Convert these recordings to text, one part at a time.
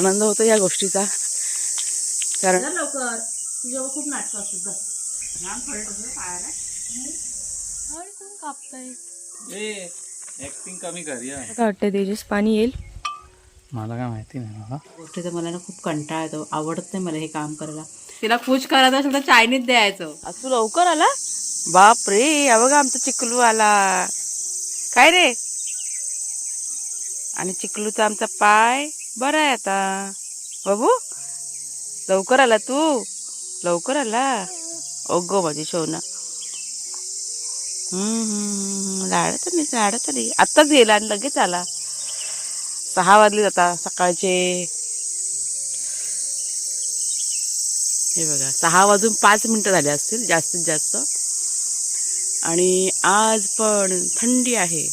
आनंद होतो या गोष्टीचा. कारण लवकर. तुझ्यावर खूप नाटकं असतात वाटतं तेजस पाणी येईल. मला काय माहिती नाही बाबा. गोष्टीचा मला ना खूप कंटाळा येतो. आवडत नाही मला हे काम करायला. तिला खुश करायचं असेल तर चायनीज द्यायचं. आज तू लवकर आला? बाप रे बघा आमचा चिकलू आला. काय रे? आणि चिकलूचा आमचा पाय. बरं आहे आता. बाबू लवकर आला तू? लवकर आला? ओगो माझी शोना लाडत नाही लाडत नाही. आत्ताच गेला आणि लगेच आला. सहा वाजले आता सकाळचे. हे बघा सहा वाजून पाच मिनटं झाले असतील जास्तीत जास्त. आणि आज पण थंडी आहे.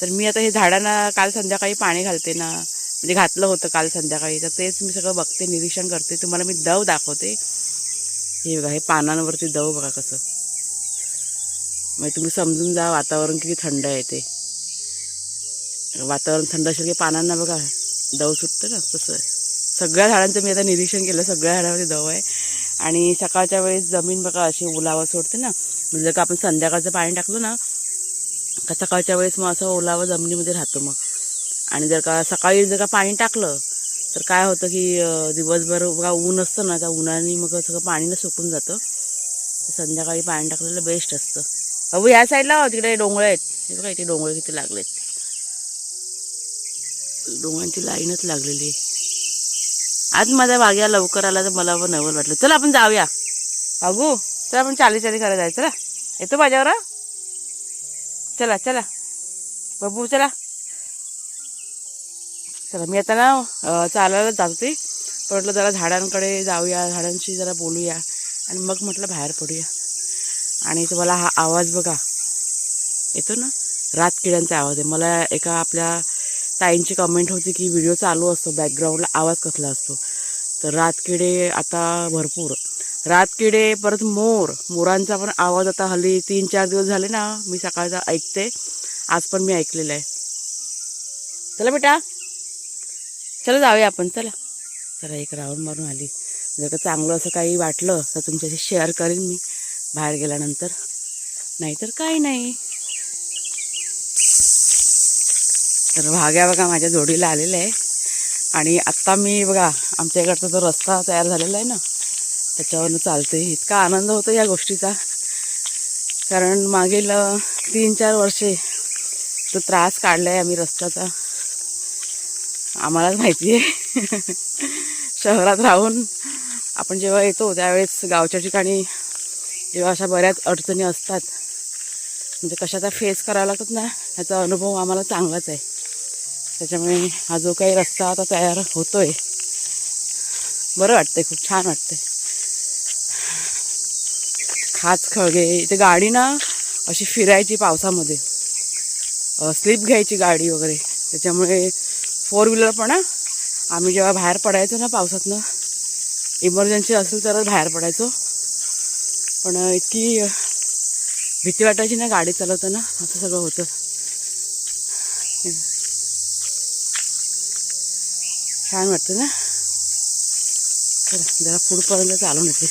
तर मी आता हे झाडांना काल संध्याकाळी पाणी घालते ना. म्हणजे घातलं होतं काल संध्याकाळी. तर तेच मी सगळं बघते निरीक्षण करते. तुम्हाला मी दव दाखवते. हे बघा हे पानांवरती दव बघा कसं. म्हणजे तुम्ही समजून जा वातावरण किती थंड आहे ते. वातावरण थंड असेल की पानांना बघा दव सुटतं ना तसं. आहे. सगळ्या झाडांचं मी आता निरीक्षण केलं सगळ्या झाडामध्ये दव आहे. आणि सकाळच्या वेळेस जमीन बघा अशी ओलावा सोडते ना. म्हणजे का आपण संध्याकाळचं पाणी टाकलं ना का सकाळच्या वेळेस मग असं ओलावा जमिनीमध्ये राहतो मग. आणि जर का सकाळी जर का पाणी टाकलं तर काय होतं की दिवसभर बघा ऊन असतं ना त्या उन्हाने मग सगळं पाणी ना सुकून जातं. संध्याकाळी पाणी टाकलेलं बेस्ट असतं. अहो ह्या साईडला हो, तिकडे डोंगळ आहेत. हे बघा इथे डोंगळे किती लागलेत. डोंगरांची लाईनच लागलेली. आहे आज माझ्या बाग्या लवकर आला तर मला पण नवल वाटलं. चला आपण जाऊया. अगू चला आपण चाली चाली करायला जायचं चला येतो माझ्यावर चला चला. बाबू चला. चला मी आता ना चालायला जात. होते पण म्हटलं जरा झाडांकडे जाऊया झाडांशी जरा बोलूया. आणि मग म्हटलं बाहेर पडूया. आणि तुम्हाला हा आवाज बघा. येतो ना? रातकिड्यांचा आवाज आहे. मला एका आपल्या ताईंची कमेंट होती की व्हिडिओ चालू असतो बॅकग्राऊंडला आवाज कसला असतो. तर रातकिडे आता भरपूर. रातकिडे परत मोर. मोरांचा पण आवाज आता हल्ली तीन चार दिवस झाले ना मी सकाळचा ऐकते. आज पण मी ऐकलेलं आहे. चला बेटा. चला जाऊया आपण चला. चला एक राऊंड मारून आली. जर का चांगलं असं काही वाटलं तर तुमच्याशी शेअर करेन मी बाहेर गेल्यानंतर. नाहीतर काही नाही. तर भाग्या बघा माझ्या जोडीला आलेलं आहे. आणि आत्ता मी बघा आमच्या इकडचा जो रस्ता तयार झालेला आहे ना त्याच्यावरनं चालते इतका आनंद होतो या गोष्टीचा. कारण मागील तीन चार वर्षे तो त्रास काढला आहे आम्ही रस्त्याचा आम्हालाच माहिती आहे. शहरात राहून आपण जेव्हा येतो त्यावेळेस गावच्या ठिकाणी जेव्हा अशा बऱ्याच अडचणी असतात. म्हणजे कशाचा फेस करावा लागतात ना ह्याचा अनुभव आम्हाला चांगलाच आहे. त्याच्यामुळे हा जो काही रस्ता आता तयार होतो आहे बरं वाटतंय खूप छान वाटतंय. खाच खळगे. इथे गाडी ना अशी फिरायची पावसामध्ये. स्लिप घ्यायची गाडी वगैरे. त्याच्यामुळे फोर व्हीलर पण आम्ही जेव्हा बाहेर पडायचो ना पावसातनं इमर्जन्सी असेल तरच बाहेर पडायचो. पण इतकी भीती वाटायची ना गाडी चालवताना. असं सगळं होतं. छान वाटतं ना? चला जरा पुढपर्यंत चालून येते.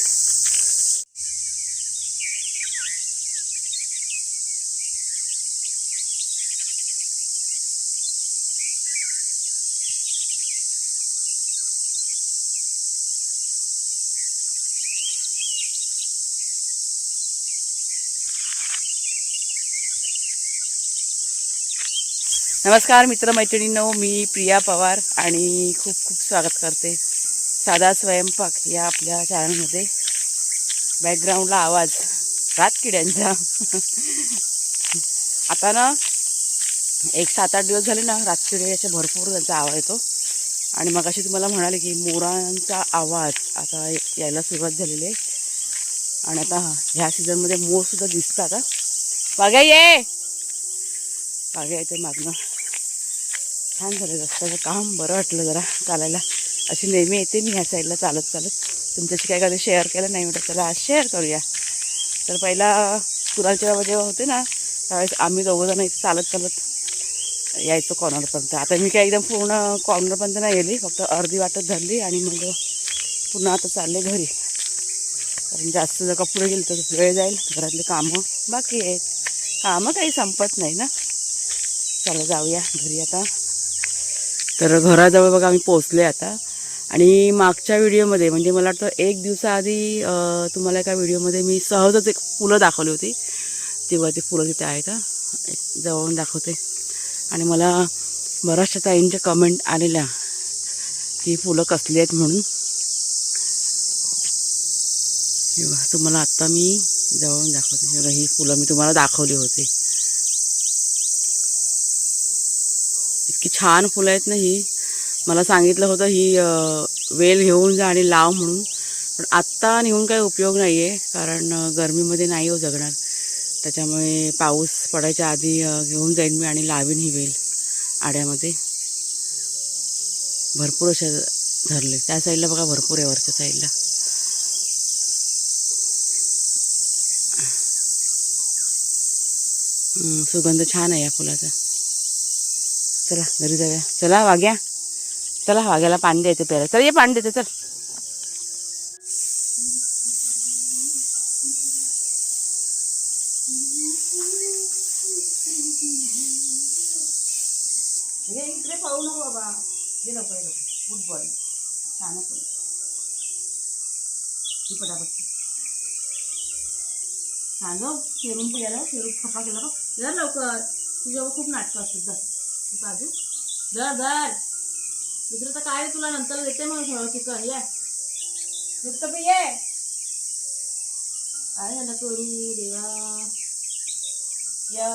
नमस्कार मित्रमैत्रिणींनो. मी प्रिया पवार आणि खूप खूप स्वागत करते. साधा स्वयंपाक या आपल्या चॅनलमध्ये बॅकग्राऊंडला आवाज. रातकिड्यांचा आता ना एक सात आठ दिवस झाले ना रातकिडे असे भरपूर त्यांचा आवाज येतो. आणि मग अशी तुम्हाला म्हणाले की मोरांचा आवाज आता यायला सुरुवात झालेली आहे. आणि आता ह्या सीझनमध्ये मोरसुद्धा दिसतात बघा ये! बागे येते मागणं. छान झालं रस्त्याचं काम बरं वाटलं जरा चालायला. अशी नेहमी येते मी ह्या साईडला चालत चालत. तुमच्याशी काय कधी शेअर केलं नाही म्हटलं चला आज शेअर करूया. तर पहिला कुरालचे बाबा जेव्हा होते ना त्यावेळेस आम्ही दोघंजण इथे चालत चालत यायचं कॉर्नरपर्यंत आता मी काय एकदम पूर्ण कॉर्नरपर्यंत नाही गेली फक्त अर्धी वाटत धरली आणि मग पुन्हा आता चालले घरी. कारण जास्त जर का पुढे तर वेळ जाईल घरातले कामं बाकी आहेत. कामं काही संपत नाही ना. चला जाऊया घरी आता. तर घराजवळ बघा आम्ही पोचले आता. आणि मागच्या व्हिडिओमध्ये म्हणजे मला वाटतं एक दिवसाआधी तुम्हाला एका व्हिडिओमध्ये मी सहजच एक फुलं दाखवली होती. तेव्हा ती फुलं तिथे आहेत एक जवळून दाखवते. आणि मला बऱ्याचशा ताईंच्या कमेंट आलेल्या की फुलं कसली आहेत म्हणून. तुम्हाला आत्ता मी जवळून दाखवते. ही फुलं मी तुम्हाला दाखवली होती. छान फुलं आहेत ना ही. मला सांगितलं होतं ही वेल घेऊन जा आणि लाव म्हणून. पण आत्ता नेऊन काही उपयोग नाही आहे कारण गरमीमध्ये नाही हो जगणार. त्याच्यामुळे पाऊस पडायच्या आधी घेऊन जाईन मी आणि लावीन ही वेल आड्यामध्ये. भरपूर अशा धरले. त्या साईडला बघा भरपूर आहे वरच्या साईडला. सुगंध छान आहे या फुलाचा. चला घरी जाऊया. चला वाघ्या. चला वाघ्याला पाणी द्यायचं प्यायला. चल ये पाणी देते चल. इकडे पाहू नको बाबा. ये लवकर ये गुड बॉय छान ही पटापट. छान हो. जाऊ शेरून पण गेला शेरून खपा केला बघ. जर लवकर. तुझ्यावर खूप नाटकं असतात काजू जर जर दुसरं तर काय तुला? नंतर देते मग चिकन ये. दूध तर ये. काय झालं करू देवा. या.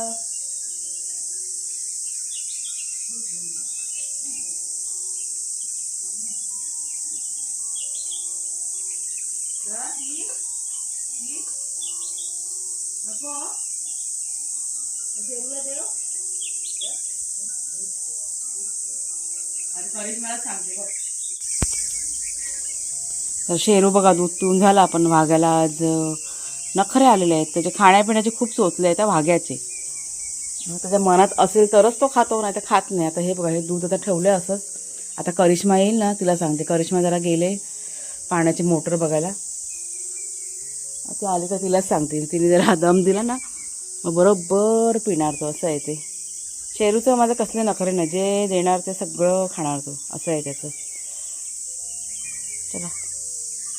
नको. तर शेरू बघा दूध पिऊन झाला. आपण वाघ्याला आज नखरे आलेले आहेत. त्याचे खाण्यापिण्याचे खूप चोचले आहेत त्या वाघ्याचे. त्याच्या मनात असेल तरच तो खातो नाही तर खात नाही. आता हे बघा हे दूध आता आहे असंच. आता करिश्मा येईल ना तिला सांगते. करिश्मा जरा गेले पाण्याची मोटर बघायला. ती आली तर तिलाच सांगते. तिने जरा दम दिला ना मग बरोबर पिणार तो असं आहे ते. शेरूचं माझं कसले नखरे नाही जे देणार ते सगळं खाणार तो असं आहे त्याचं. चला.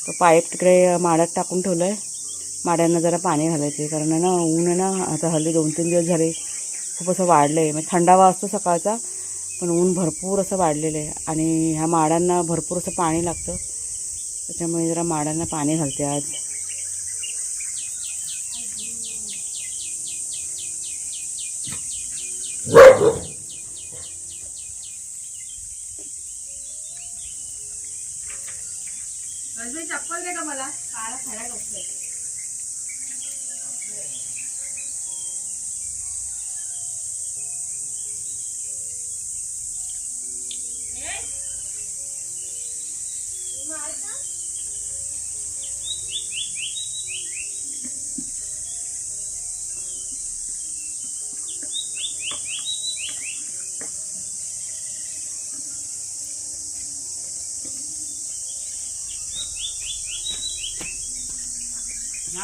तो पाईप तिकडे माड्यात टाकून ठेवलं आहे माड्यांना जरा पाणी घालायचे कारण ना ऊन आहे ना आता हल्ली दोन तीन दिवस झाले खूप असं वाढलं आहे म्हणजे थंडावा असतो सकाळचा पण ऊन भरपूर असं वाढलेलं आहे. आणि ह्या माडांना भरपूर असं पाणी लागतं. त्याच्यामुळे जरा माडांना पाणी घालते आज.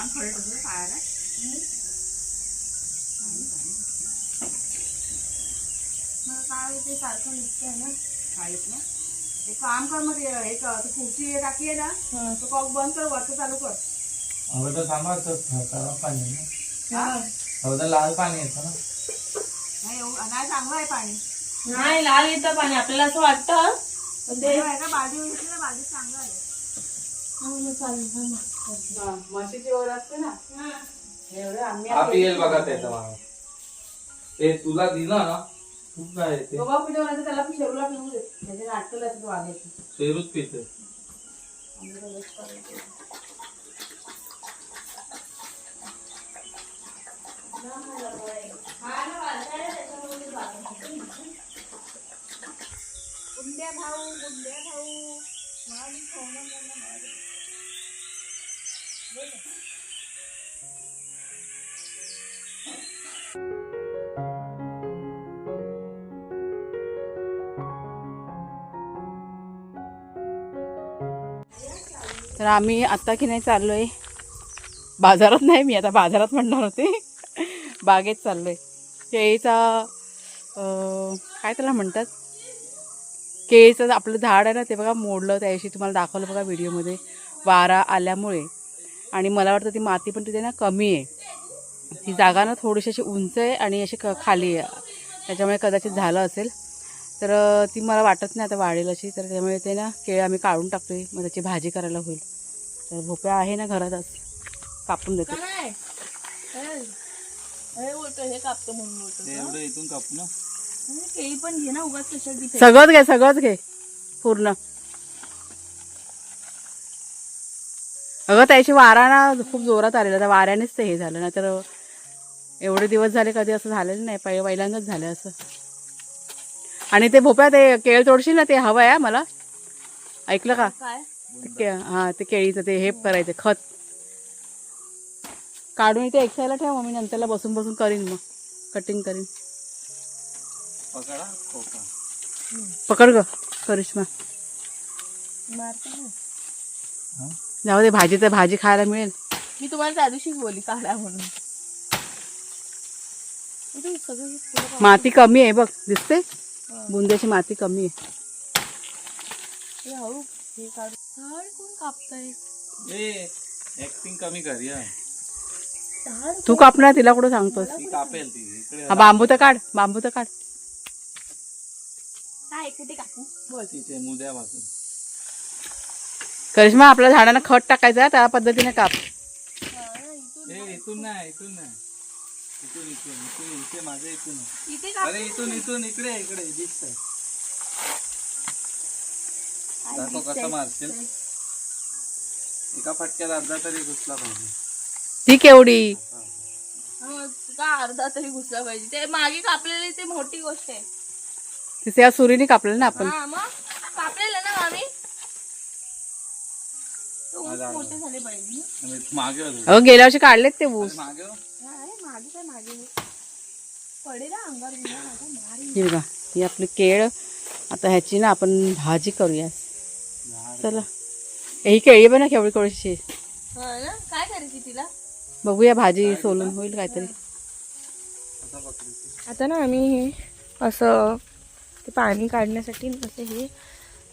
पायाला. काय ते सारखं निघतंय ना. ना? एक काम कर मग एक ती पुढची टाकी आहे ना तो कॉक बंद कर वरचं चालू कर. अगोदर थांबा तर खराब पाणी आहे ना. हा? अगोदर लाल पाणी येतं ना. नाही एवढं- नाही चांगलं आहे पाणी. नाही लाल येतं पाणी आपल्याला असं वाटतं. पण ते का? बाजू ना बाजू चांगलं आहे हा, मग चालेल हा, मग. हा, म्हशीची वर असते ना. एवढं आम्ही हा बघा त्याचं मागं. ते तुला दिलं ना खूप काय येते दोघा पिढी वरायचं त्याला पण शेरूला पिऊ दे. त्याचे नाटकं असतात वागायची शेरूच पिते. गुंड्या भाऊ गुंड्या भाऊ. तर आम्ही आत्ता की नाही चाललो आहे बाजारात नाही मी आता बाजारात म्हणणार होते. बागेत चाललो आहे केळीचा काय त्याला म्हणतात? केळीचं आपलं झाड आहे ना ते बघा मोडलं त्याविषयी तुम्हाला दाखवलं बघा व्हिडिओमध्ये वारा आल्यामुळे. आणि मला वाटतं ती माती पण तिथे ना कमी आहे. ती जागा ना थोडीशी अशी उंच आहे आणि अशी क खाली आहे. त्याच्यामुळे कदाचित झालं असेल. तर ती मला वाटत नाही आता वाढेल अशी. तर त्यामुळे ते ना केळं आम्ही काढून टाकतोय. मग त्याची भाजी करायला होईल. तर भोपळा आहे ना घरातच कापून देतो काय? हे बोलतो हे? कापतो म्हणून बोलतो ते एवढं इथून कापू ना म्हणजे केळी पण घे ना उगाच कशात तिथे सगळंच घे सगळंच घे पूर्ण अगं त्याची वारा ना खूप जोरात आलेला. त्या वाऱ्यानेच ते हे झालं. ना तर एवढे दिवस झाले कधी असं झालेलं नाही. पहिले पहिल्यांदाच झालं असं. आणि ते भोप्या ते केळ तोडशील ना ते हवं आहे हा मला. ऐकलं का? काय? ते हां ते केळीचं ते हे करायचं खत. काढून इथे एक्सायला ठेव मग मी नंतरला बसून बसून करीन मग. कटिंग करीन. पकडा ग करिश्मा. मारते ना. जाऊ दे भाजी तर भाजी खायला मिळेल. मी तुम्हाला त्या दिवशीच बोलली काढा म्हणून. इथे सगळं फुलं काढ. माती कमी आहे बघ दिसते? बुंद्याची माती कमी आहे. हे हळू हे काढ झाड कोण कापताय? ए ऍक्टिंग कमी कर या. झाड तू कापणार तिला कुठं सांगतोस? ती कापेल ती इकडे हा बांबू तर काढ बांबू तर काढ. काय कुठे कापू बोल. तिथे मुद्या पासून करिश्मा आपल्या झाडांना खत टाकायचं आहे, त्या पद्धतीने काप. ए इथून नाही इथून नाही. इथून इथून इथून इथे माझ्या इथून आहे. इथे काप. अरे इथून इथून इकडे इकडे दिसतंय दाखव कसं मारशील. एका फटक्यात अर्धा तरी घुसला पाहिजे. ती केवढी? हा, का अर्धा तरी घुसला पाहिजे? ते मागे कापलेली ते मोठी गोष्ट आहे. तिथे या सुरीने कापलं ना आपण. हा मग कापलेलं ना आम्ही अगं गेल्या वर्षी काढलेत ते ऊस. मागे? वळ. अरे मागे काय मागे पडेल हा. हे बघा ही आपली केळ. आता ह्याची ना आपण भाजी करूया चला. ही केळी पण ना केवढी केवढीशी आहे. हा ना? काय करायची तिला? बघूया भाजी सोलून होईल काहीतरी. आता ना आम्ही हे असं ते पाणी काढण्यासाठी असं हे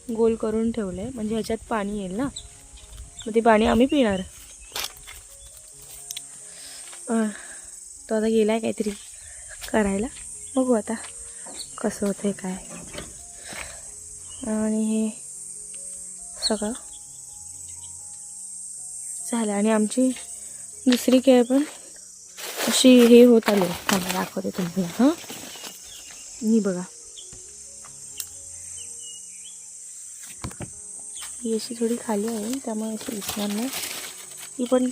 गोल करून ठेवलं आहे म्हणजे ह्याच्यात पाणी येईल ना? मग ते पाणी आम्ही पिणार. तो आता गेला आहे काहीतरी करायला. बघू आता कसं होतं काय. आणि हे सगळं झालं. आणि आमची दुसरी केळ पण अशी हे होत आली. थांबा दाखवते तुम्ही हां? मी बघा. ही अशी थोडी खाली आहे त्यामुळे अशी दिसणार नाही. ही पण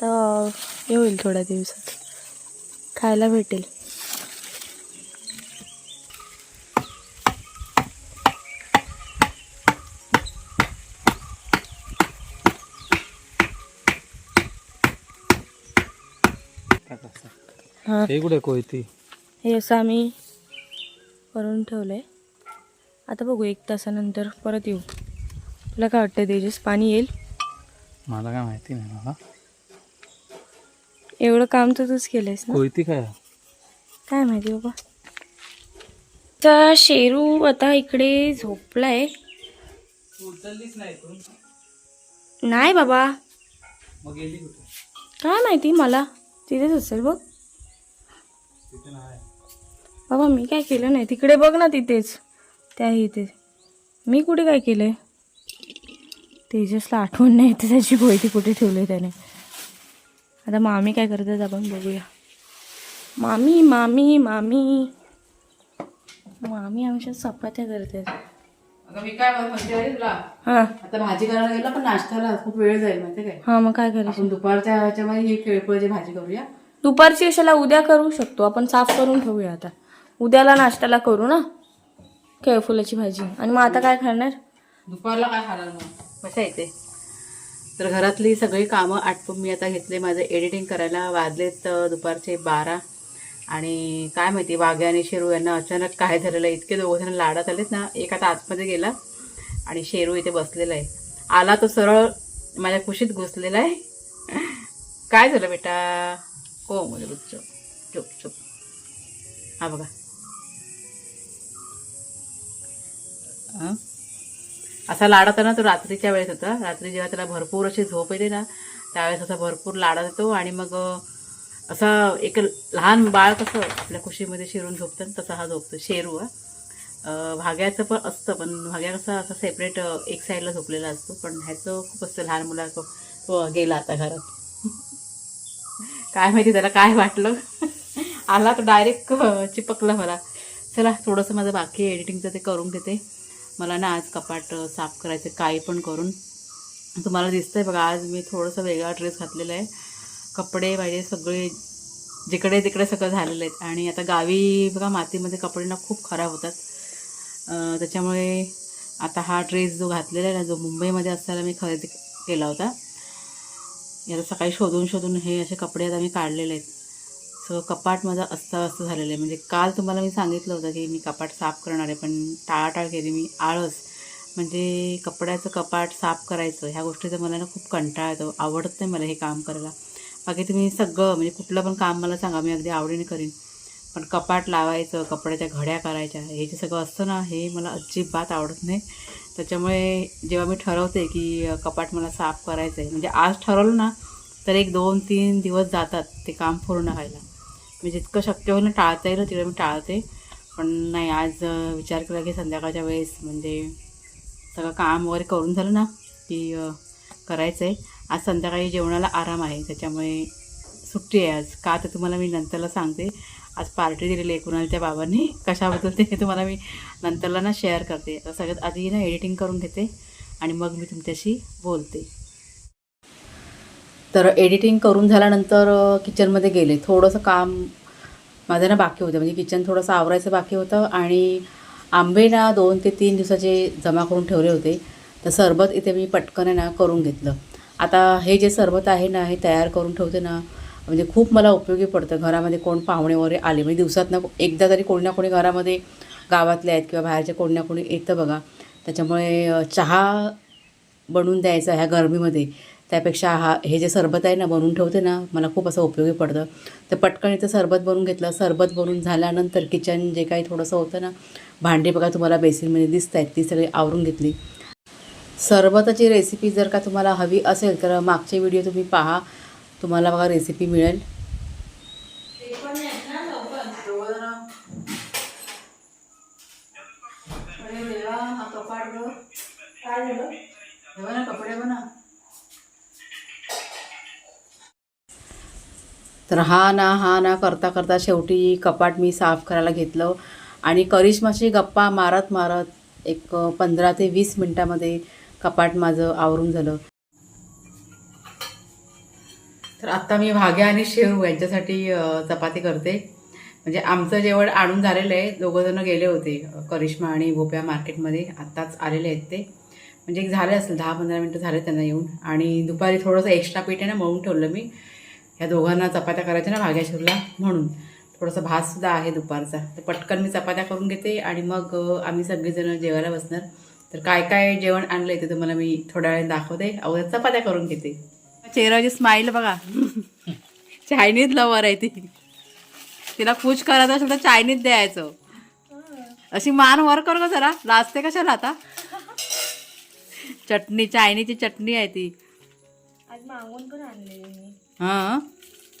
तर हे होईल थोड्या दिवसात. खायला भेटेल. हां. हे कुठे कोयती? हे असं आम्ही करून ठेवलं आहे आता बघू एक तासानंतर परत येऊ. तुला काय वाटतं तेजस? पाणी येईल? मला काय माहिती नाही बाबा. एवढं काम तर तूच केलंयस ना? कोयती काय? काय माहिती बाबा. तर शेरू आता इकडे झोपलाय. नाही बाबा. काय माहिती मला? तिथेच असेल बघ. बाबा मी काय केलं नाही? तिकडे बघ ना तिथेच. त्या इथे. मी कुठे काय केलंय? तेजसला आठवण नाही येते त्याची कोयती कुठे ठेवली त्याने. आता मामी काय करतात आपण बघूया. मामी मामी मामी. मामी आमच्या चपात्या करतात अगं मी काय म्हणते माहिती तुला? हां. आता भाजी करायला गेला पण नाश्त्याला खूप वेळ जाईल माहिती काय? हां मग काय करायचं? आपण दुपारच्या ह्याच्यामध्ये ही केळफळची भाजी करूया. दुपारची कशाला? उद्या करू शकतो. आपण साफ करून ठेवूया आता. उद्याला नाश्त्याला करू ना? केळफुलाची भाजी. आणि मग आता काय खाणार? दुपारला काय खाणार मग? कशा येते. तर घरातली सगळी कामं आटपून मी आता घेतले. माझं एडिटिंग करायला वाजलेत दुपारचे बारा. आणि काय माहिती वाघ्या आणि शेरू यांना अचानक काय झालेलं आहे? इतके दोघं जण लाडात आलेत ना एक आता आतमध्ये गेला आणि शेरू इथे बसलेला आहे. आला तो सरळ माझ्या कुशीत घुसलेला आहे. काय झालं बेटा? हो म्हणजे चुप चुप चुप हा बघा. असा असा लाडत ना तो रात्रीच्या वेळेस होता. रात्री जेव्हा त्याला भरपूर अशी झोप येते ना त्यावेळेस असा भरपूर लाडा येतो आणि मग असा एक लहान बाळ कसं आपल्या खुशीमध्ये शिरून झोपतं तसा हा झोपतो. शेरू हा. भाग्याचं पण असतं पण भाग्या कसा असा सेपरेट एक साईडला झोपलेला असतो. पण ह्याचं खूप असतं लहान मुला तो गेला आता घरात. काय माहिती त्याला काय वाटलं? आला तो डायरेक्ट चिपकला मला. चला थोडंसं माझं बाकी एडिटिंगचं ते करून घेते. मला ना आज कपाट साफ करायचं काही पण करून. तुम्हाला दिसतंय बघा आज मी थोडंसं वेगळा ड्रेस घातलेला आहे. कपडे माझे सगळे जिकडे तिकडे सगळं झालेलं आहेत. आणि आता गावी बघा मातीमध्ये कपडे ना खूप खराब होतात. त्याच्यामुळे आता हा ड्रेस जो घातलेला आहे ना जो मुंबईमध्ये असताना मी खरेदी केला होता. याला सकाळी शोधून शोधून हे असे कपडे आता मी काढलेले आहेत. सगळं कपाट माझं अस्ताव्यस्त झालेलं आहे. म्हणजे काल तुम्हाला मी सांगितलं होतं की मी कपाट साफ करणार आहे पण टाळाटाळ केली मी. आळस. म्हणजे कपड्याचं कपाट साफ करायचं ह्या गोष्टीचं मला ना खूप कंटाळा येतो. आवडत नाही मला हे काम करायला. बाकी तुम्ही सगळं म्हणजे कुठलं पण काम मला सांगा मी अगदी आवडीने करीन. पण कपाट लावायचं कपड्याच्या घड्या करायच्या हे जे सगळं असतं ना हे मला अजिबात आवडत नाही. त्याच्यामुळे जेव्हा मी ठरवते की कपाट मला साफ करायचं आहे म्हणजे आज ठरवलं ना तर एक दोन तीन दिवस जातात ते काम पूर्ण व्हायला. म्हणजे मी जितकं शक्य होईल ना टाळता येईल तिकडे मी टाळते. पण नाही आज विचार केला की संध्याकाळच्या वेळेस म्हणजे सगळं काम वगैरे करून झालं ना की करायचं आहे आज संध्याकाळी जेवणाला आराम आहे त्याच्यामुळे सुट्टी आहे आज. का तर तुम्हाला मी नंतरला सांगते. आज पार्टी दिलेली आहे कुणाला त्या बाबांनी. कशाबद्दल ते तुम्हाला मी नंतरला ना शेअर करते. सगळ्यात आधी ना एडिटिंग करून घेते आणि मग मी तुमच्याशी बोलते. तर एडिटिंग करून झाल्यानंतर किचनमध्ये गेले. थोडंसं काम माझं ना बाकी होतं. म्हणजे किचन थोडंसं आवरायचं बाकी होतं आणि आंबे ना दोन ते तीन दिवसाचे जमा करून ठेवले होते. तर सरबत इथे मी पटकन आहे ना करून घेतलं. आता हे जे सरबत आहे ना हे तयार करून ठेवते ना म्हणजे खूप मला उपयोगी पडतं. घरामध्ये कोण पाहुणे वगैरे आले. म्हणजे दिवसात ना एकदा तरी कोणी ना कोणी घरामध्ये गावातले आहेत किंवा बाहेरचे कोणी ना कोणी येतं बघा. त्याच्यामुळे चहा बनवून द्यायचा ह्या गरमीमध्ये. त्यापेक्षा हा हे जे सरबत आहे ना बनवून ठेवते ना मला खूप असं उपयोगी पडतं. तर पटकन इथं सरबत बनवून घेतलं. सरबत बनवून झाल्यानंतर किचन जे काही थोडंसं होतं ना भांडी बघा तुम्हाला बेसिनमध्ये दिसत आहेत ती सगळी आवरून घेतली. सरबताची रेसिपी जर का तुम्हाला हवी असेल तर मागचे व्हिडिओ तुम्ही पहा. तुम्हाला बघा रेसिपी मिळेल. कपडे बना तर हा ना हा ना करता करता शेवटी कपाट मी साफ करायला घेतलं. आणि करिश्माशी गप्पा मारत मारत एक पंधरा ते वीस मिनटामध्ये कपाट माझं आवरून झालं. तर आत्ता मी भाग्या आणि शेव यांच्यासाठी चपाती करते. म्हणजे आमचं जेवण आणून झालेलं आहे. दोघंजणं गेले होते करिश्मा आणि भोप्या मार्केटमध्ये. आत्ताच आलेले आहेत ते. म्हणजे एक झाले असेल दहा पंधरा मिनटं झाले त्यांना येऊन. आणि दुपारी थोडंसं एक्स्ट्रा पीठ आहे ना मळून ठेवलं मी. ह्या दोघांना चपात्या करायच्या ना भाग्या शिवला म्हणून. थोडासा भातसुद्धा आहे दुपारचा. तर पटकन मी चपात्या करून घेते आणि मग आम्ही सगळेजण जेवायला बसणार. तर काय काय जेवण आणलं आहे ते तुम्हाला मी थोड्या वेळाने दाखवते. अगोदर चपात्या करून घेते. चेहऱ्याची स्माईल बघा. चायनीज लवर आहे ती. तिला खुश करायचं असेल तर चायनीज द्यायचं. अशी मान वर कर ग जरा. लाजते कशाला आता? चटणी चायनीची चटणी आहे ती. आज मागून पण आणलेली मी. हां?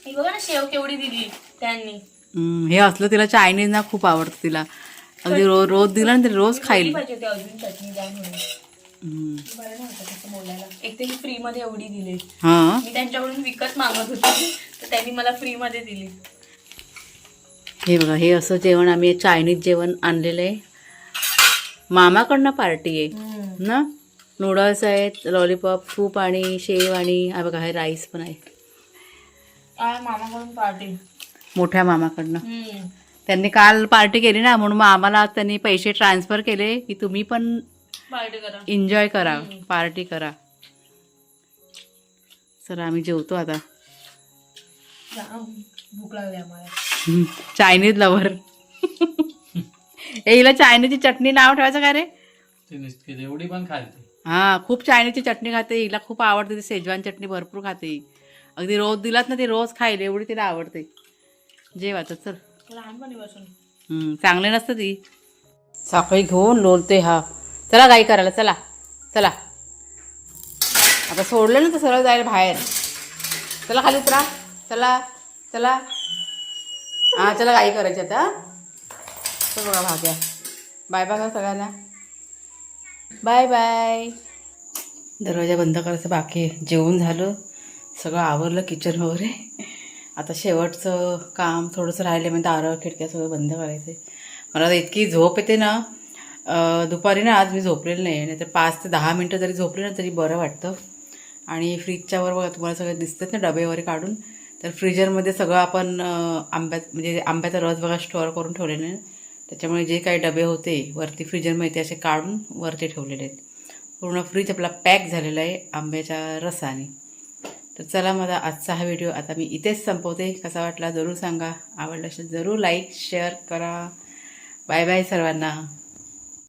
ही बघा ना शेव केवढी दिली त्यांनी. हम्म, हे असलं तिला चायनीज ना खूप आवडतं तिला. अगदी रोज रोज दिलं ना तरी रोज खाईल. पाहिजे होती अजून चटणी द्या म्हणून. हम्म. बरं नव्हतं तसं बोलायला. एक तरी फ्री मध्ये एवढी दिली. हां? मी त्यांच्याकडून विकत मागत होती तर त्यांनी मला फ्री मध्ये दिली. हे बघा हे असं जेवण आम्ही चायनीज जेवण आणलेलं आहे. मामाकडनं पार्टी आहे ना? नूडल्स आहेत लॉलीपॉप सूप आणि शेव आणि हा बघा हे राईस पण आहे. काय मामाकडून पार्टी मोठ्या मामाकडनं. त्यांनी काल पार्टी केली ना म्हणून मग आम्हाला आज त्यांनी पैसे ट्रान्सफर केले की तुम्ही पण पार्टी करा. एन्जॉय करा पार्टी करा. सर आम्ही जेवतो आता. जाम भूक लागली आम्हाला. चायनीज लवर हिला चायनीजची चटणी नाव ठेवायचं काय रे? ती नुसती एवढी पण खालते हां खूप चायनीजची चटणी खाते. हिला खूप आवडते ती शेजवान चटणी भरपूर खाते. ही. अगदी रोज दिलात ना ती रोज खाईल एवढी तिला आवडते. जेव चल. लहानपणीपासून चांगले नसतं ती. साखळी घेऊन लोलते हा. चला गाई करायला चला चला. आता सोडलं ना तर सरळ जायला बाहेर. चला खाली उतरा. चला चला. हां चला गाई करायची आता चल बघा भाग्या. बाय बाय का सगळ्यांना. Bye bye. दरवाजा बंद करायचं बाकी जेवून जेवण झालं. सगळं आवरलं किचन वगैरे. आता शेवटचं काम थोडंसं राहिलं म्हणजे दारं खिडक्या सगळं बंद करायचं मला तर इतकी झोप येते ना दुपारी ना आज मी झोपलेलं नाही नाहीतर पाच ते दहा मिनटं जरी झोपले ना तरी बरं वाटतं. आणि फ्रीजच्या वर बघा तुम्हाला सगळं दिसतात ना डबे वगैरे काढून. तर फ्रीजरमध्ये सगळं आपण आंब्यात म्हणजे आंब्याचा रस बघा स्टोअर करून ठेवलेले आहे त्याच्यामुळे जे काही डबे होते वरती फ्रीजरमध्ये ते असे काढून वरती ठेवलेले आहेत. पूर्ण फ्रीज आपला पॅक झालेला आहे आंब्याच्या रसाने. तर चला माझा आजचा हा व्हिडिओ आता मी इथेच संपवते. कसा वाटला जरूर सांगा. आवडला असेल जरूर लाईक शेअर करा. बाय बाय सर्वांना.